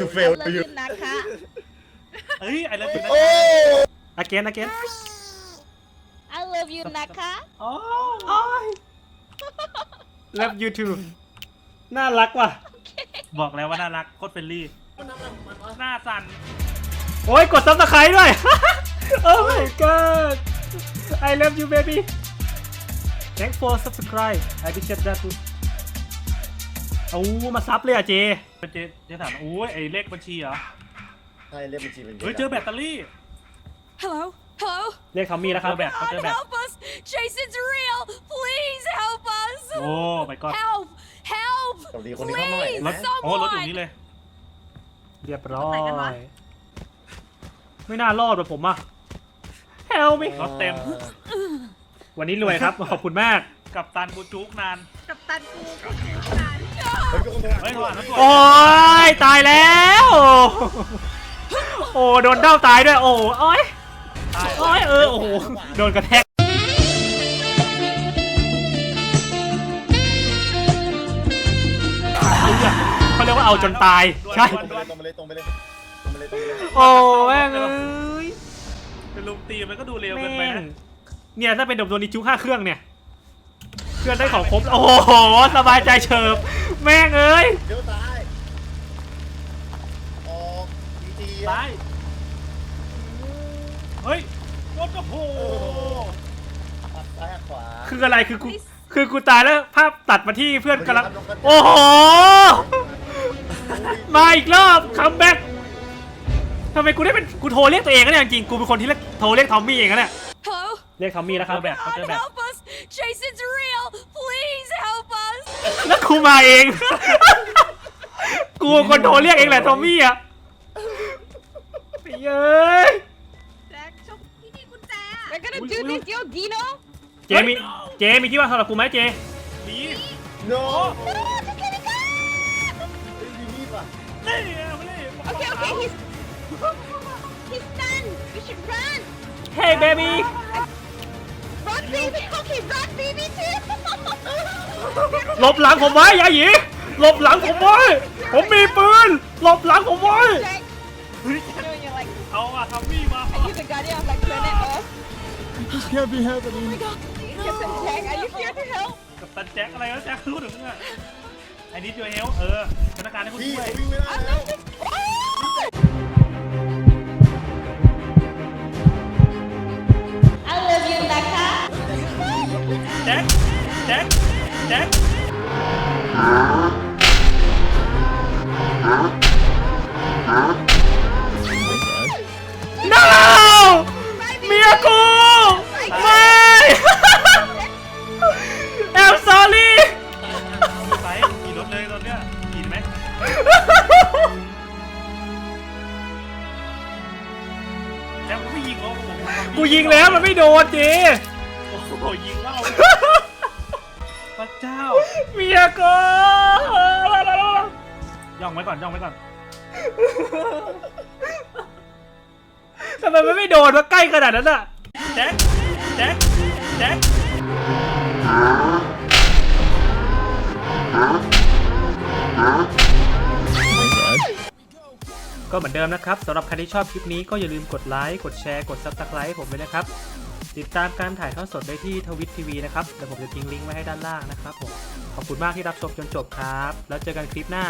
to fail I love you you นะคะเฮ้ยไอ้เรื่องนี้โอ้ again again I love you นะคะอ๋อ love you too น่ารักว่ะ บอกแล้วว่าน่ารักโคตรเฟรนลี่มันทำอะไรของมันวะหน้าสั่นโอ้ยกดซับสไครต์ด้วย oh my god I love you baby thanks for subscribe I appreciate that too เอามาซับเลยอะเจเป็นเจเจถามโอ้ยไอ้เลขบัญชีเหรอใช่เรียกบัญชีเป็นเฮ้ยเจอแบตเตอรี่ Hello? Hello? เรียกทอมมี่แล้วครับเจอแบตเขาเจอ God, แบต help us! Jason's real! Please help us! โอ้ my god Help! Help! สวัสดีคนนี้เข้ามาใหม่ Please รถนะโอ้รถอยู่นี่เลย เรียบร้อไหนกันวะยไม่น่ารอดแบบผมอะ help me รถเต็ม วันนี้รวยครับ ขอบคุณมาก กับตันกูจุกนาน กับตันกูเฮ้ยทุกคนโทรหาเฮ้ยโทรหาตำรวจ โอ้ยตายแล้ว โอ้โดนเด้าตายด้วยโอ้โอ้ยตายโอ้ยเออโอ้โหโดนกระแทกเขาเรียกว่าเอาจนตายใช่ตรงไปเลยตรงไปเลยตรงไปเลยตรงไปเลยตรงไปเลยโอ้แม่งเอ้ยเป็นลุมตีมันก็ดูเร็วเกินไปแม่งนะเนี่ยถ้าเป็นดมตัวนี้จุห้าเครื่องเนี่ย เครื่องได้ของครบ โอ้โห สบายใจเฉิบ แม่งเอ้ย เดี๋ยวซ้ายออกดีดีตายเฮ้ยรถก็โผล่ปัดซ้ายขวาคืออะไร คือกู คือกูตายแล้วภาพตัดมาที่เพื่อนกำลังสวัสดีครับโอ้โห มาอีกรอบ คัมแบ็กทำไมกูได้เป็น กูโทรเรียกตัวเองนะเนี่ยจริงๆกูเป็นคนที่เรียกโทรเรียกทอมมี่เองนะเนี่ย Hello? เรียกทอมมี่แล้วคเจรับอแบตเขาเจอ God, แบต help us! Jason's real! Please help us! แล้วกูมาเอง กูเป็นคนโทรเรียกเองแหละทอมมี่อะเย้ย แจ็คชกที่นี่กุญแจ We're gonna do this yo Dino เจมีเจมีที่ว่างสำหรับกูไหมเจหนีโน้ No จะแค่นี้กันดีนี่ป่ะนี่เอาไปเลย Okay okay he's he's done we should run Hey baby run baby okay run baby too หลบหลังผมไว้ยาหยีหลบหลังผมไว้ ผมมีปืน หลบหลังผมไว้ Jack เฮ้ย you know you're like เอาอะทำมี่มา are you the guardian of like planet Earth Just can't be happening. Captain Jack are you here to help กับตันแจ็คอะไรแล้วแจ็ครู้ถึงเนี่ยไอ้นิดเดียวเฮลเออธนาคารให้คุณพี่ช่วย เขาวิ่งไม่ได้แล้ว I แจ็ค no เมียกูไม่ I'm sorry ไปขี่รถเลยตอนเนี้ยขี่ไหมแจ็คไม่ยิงเขาโอ้โหกูยิงแล้วมันไม่โดนเจโอ้โหยิงเข้า พระเจ้า เมียกูย่องไว้ก่อนย่องไว้ก่อนทำไมมันไม่โดนวะใกล้ขนาดนั้นอะแจ็คแจ็คแจ็คก็เหมือนเดิมนะครับสำหรับใครที่ชอบคลิปนี้ก็อย่าลืมกดไลค์ กดแชร์ กดซับสไครต์ผมไว้นะครับ ติดตามการถ่ายทอดสดได้ที่ทวิตทีวีนะครับเดี๋ยวผมจะทิ้งลิงก์ไว้ให้ด้านล่างนะครับผมขอบคุณมากที่รับชมจนจบครับ แล้วเจอกันคลิปหน้า